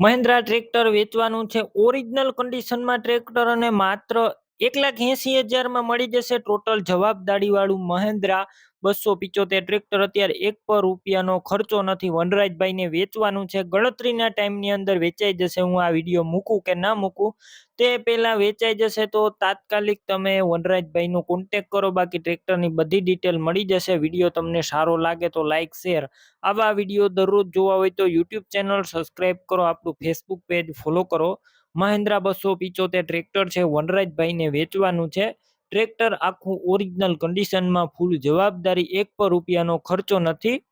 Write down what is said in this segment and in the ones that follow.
Mahindra tractor વેચવાનું છે. Original કન્ડિશનમાં ટ્રેક્ટર અને માત્ર એક લાખ એસી હજારમાં મળી જશે ટોટલ જવાબદારી વાળું મહિન્દ્રા બસો પિચોતેર ટ્રેક્ટર અત્યારે એક પર રૂપિયાનો ખર્ચો નથી. વનરાજભાઈને વેચવાનું છે. ગણતરીના ટાઈમની અંદર વેચાઈ જશે. હું આ વીડિયો મૂકું કે ના મૂકું? તે પહેલાં વેચાઈ જશે તો તાત્કાલિક તમે વનરાજભાઈનો કોન્ટેક કરો. બાકી ટ્રેક્ટરની બધી ડિટેલ મળી જશે. વીડિયો તમને સારો લાગે તો લાઇક શેર આવા વીડિયો દરરોજ જોવા હોય તો યુટ્યુબ ચેનલ સબસ્ક્રાઈબ કરો. આપણું ફેસબુક પેજ ફોલો કરો. મહિન્દ્રા બસો પિચોતેર ટ્રેક્ટર છે, વનરાજભાઈને વેચવાનું છે. ટ્રેક્ટર આખું ઓરિજિનલ કન્ડિશનમાં ફૂલ જવાબદારી એક પર રૂપિયાનો ખર્ચો નથી.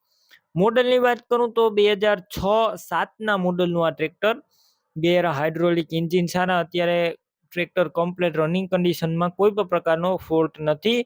મોડલની વાત કરું તો બે હજાર છ સાતના મોડલનું આ ટ્રેક્ટર ગેર હાઇડ્રોલિક એન્જિન સારા, અત્યારે ટ્રેક્ટર કમ્પ્લીટ રનિંગ કન્ડિશનમાં કોઈ પણ પ્રકારનો ફોલ્ટ નથી.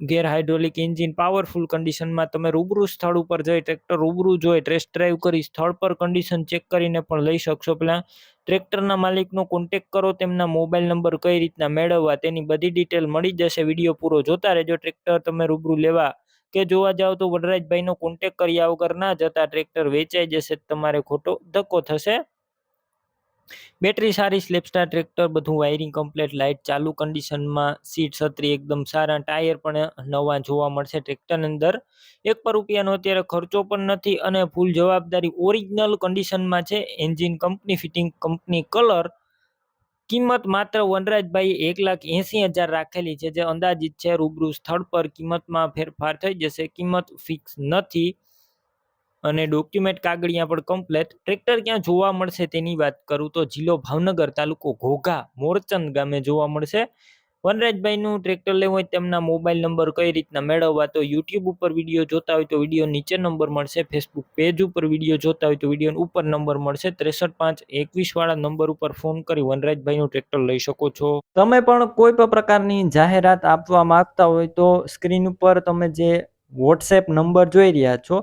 ગેર હાઇડ્રોલિક એન્જિન પાવરફુલ કન્ડિશનમાં તમે રૂબરૂ સ્થળ ઉપર જઈ ટ્રેક્ટર રૂબરૂ જોઈ ટેસ્ટ ડ્રાઈવ કરી સ્થળ પર કન્ડિશન ચેક કરીને પણ લઈ શકશો. પહેલાં ટ્રેક્ટરના માલિકનો કોન્ટેક કરો, તેમના મોબાઈલ નંબર કઈ રીતના મેળવવા, તેની બધી ડિટેલ મળી જશે. વીડિયો પૂરો જોતા રહેજો. ટ્રેક્ટર તમે રૂબરૂ લેવા કે જોવા જાઓ તો વડરાજભાઈનો કોન્ટેક કર્યા વગર ના જતા ટ્રેક્ટર વેચાઈ જશે, તમારે ખોટો ધક્કો થશે. બેટરી સારી સ્લેપસ્ટાર ટ્રેક્ટર બધું વાયરિંગ કમ્પ્લીટ લાઇટ ચાલુ કન્ડિશનમાં સીટ છત્રી એકદમ સારા ટાયર પણ નવા જોવા મળશે ટ્રેક્ટર અંદર. એક પર રૂપિયાનો અત્યારે ખર્ચો પણ નથી અને ફૂલ જવાબદારી ઓરિજિનલ કન્ડિશનમાં છે. Engine company fitting company colour કિંમત માત્ર વનરાજભાઈ એક લાખ એસી હજાર રાખેલી છે. જે અંદાજિત છે, રૂબરૂ સ્થળ પર કિંમતમાં ફેરફાર થઈ જશે. કિંમત ફિક્સ નથી. અને ડોક્યુમેન્ટ કાગળિયા પણ કમ્પ્લેટ ટ્રેક્ટર ક્યાં જોવા મળશે તેની વાત કરું તો જિલ્લો ભાવનગર તાલુકો ઘોઘા, મોરચંદ ગામે જોવા મળશે. વનરાજભાઈનું ટ્રેક્ટર લેવું હોય તેમના મોબાઈલ નંબર કઈ રીતના મેળવવા તો યુટ્યુબ ઉપર વીડિયો જોતા હોય તો વીડિયો નીચે નંબર મળશે. ફેસબુક પેજ ઉપર વીડિયો જોતા હોય તો વીડિયો ઉપર નંબર મળશે. ત્રેસઠ પાંચ એકવીસવાળા નંબર ઉપર ફોન કરી વનરાજભાઈનું ટ્રેક્ટર લઈ શકો છો. તમે પણ કોઈ પણ પ્રકારની જાહેરાત આપવા માંગતા હોય તો સ્ક્રીન ઉપર તમે જે વોટ્સએપ નંબર જોઈ રહ્યા છો